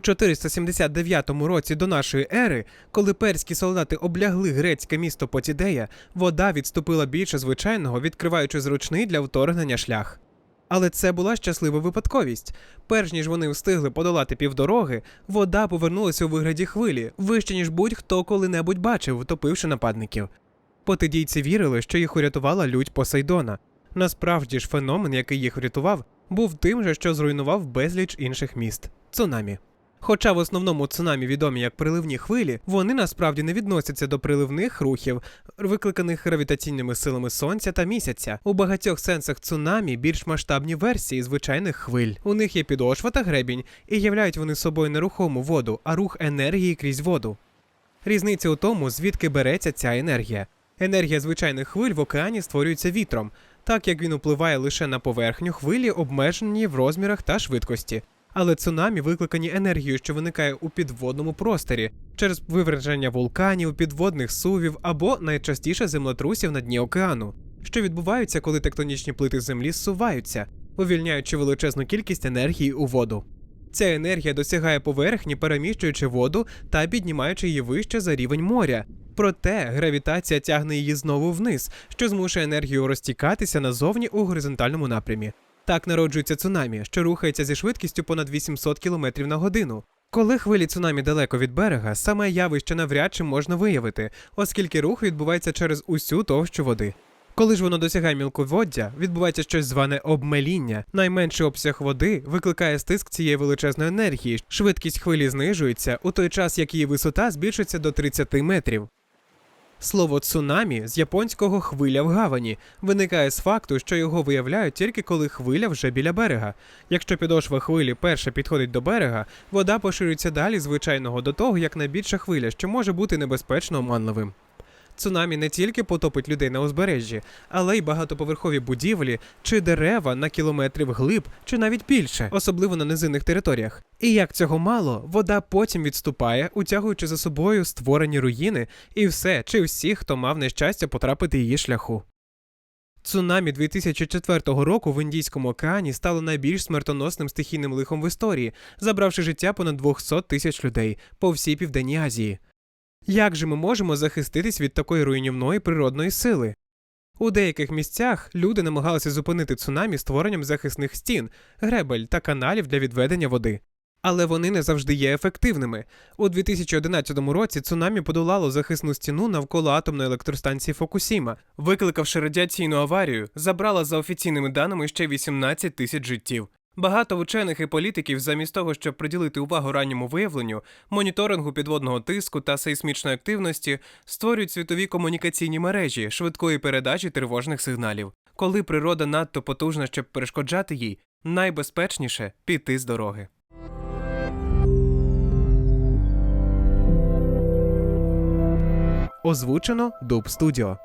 479 році до нашої ери, коли перські солдати облягли грецьке місто Потідея, вода відступила більше звичайного, відкриваючи зручний для вторгнення шлях. Але це була щаслива випадковість. Перш ніж вони встигли подолати півдороги, вода повернулася у вигляді хвилі, вище ніж будь-хто коли-небудь бачив, втопивши нападників. Потидійці вірили, що їх урятувала лють Посейдона. Насправді ж феномен, який їх врятував, був тим же, що зруйнував безліч інших міст цунамі. Хоча в основному цунамі відомі як приливні хвилі, вони насправді не відносяться до приливних рухів, викликаних гравітаційними силами сонця та місяця. У багатьох сенсах цунамі більш масштабні версії звичайних хвиль. У них є підошва та гребінь, і являють вони собою нерухому воду, а рух енергії крізь воду. Різниця у тому, звідки береться ця енергія. Енергія звичайних хвиль в океані створюється вітром, так як він впливає лише на поверхню, хвилі обмежені в розмірах та швидкості. Але цунамі викликані енергією, що виникає у підводному просторі через виверження вулканів, підводних сувів або найчастіше землетрусів на дні океану, що відбуваються, коли тектонічні плити землі зсуваються, увільняючи величезну кількість енергії у воду. Ця енергія досягає поверхні, переміщуючи воду та піднімаючи її вище за рівень моря. Проте гравітація тягне її знову вниз, що змушує енергію розтікатися назовні у горизонтальному напрямі. Так народжується цунамі, що рухається зі швидкістю понад 800 км на годину. Коли хвилі цунамі далеко від берега, саме явище навряд чи можна виявити, оскільки рух відбувається через усю товщу води. Коли ж воно досягає мілководдя, відбувається щось зване обмеління. Найменший обсяг води викликає стиск цієї величезної енергії. Швидкість хвилі знижується, у той час як її висота збільшується до 30 метрів. Слово цунамі з японського хвиля в гавані виникає з факту, що його виявляють тільки коли хвиля вже біля берега. Якщо підошва хвилі перша підходить до берега, вода поширюється далі звичайного до того, як найбільша хвиля, що може бути небезпечно оманливим. Цунамі не тільки потопить людей на узбережжі, але й багатоповерхові будівлі чи дерева на кілометри вглиб, чи навіть більше, особливо на низинних територіях. І як цього мало, вода потім відступає, утягуючи за собою створені руїни і все чи всі, хто мав нещастя потрапити її шляху. Цунамі 2004 року в Індійському океані стало найбільш смертоносним стихійним лихом в історії, забравши життя понад 200 тисяч людей по всій Південній Азії. Як же ми можемо захиститись від такої руйнівної природної сили? У деяких місцях люди намагалися зупинити цунамі створенням захисних стін, гребель та каналів для відведення води. Але вони не завжди є ефективними. У 2011 році цунамі подолало захисну стіну навколо атомної електростанції Фокусіма, викликавши радіаційну аварію, забрала за офіційними даними ще 18 тисяч життів. Багато вчених і політиків, замість того, щоб приділити увагу ранньому виявленню, моніторингу підводного тиску та сейсмічної активності, створюють світові комунікаційні мережі швидкої передачі тривожних сигналів. Коли природа надто потужна, щоб перешкоджати їй, найбезпечніше піти з дороги. Озвучено Дуб Студіо.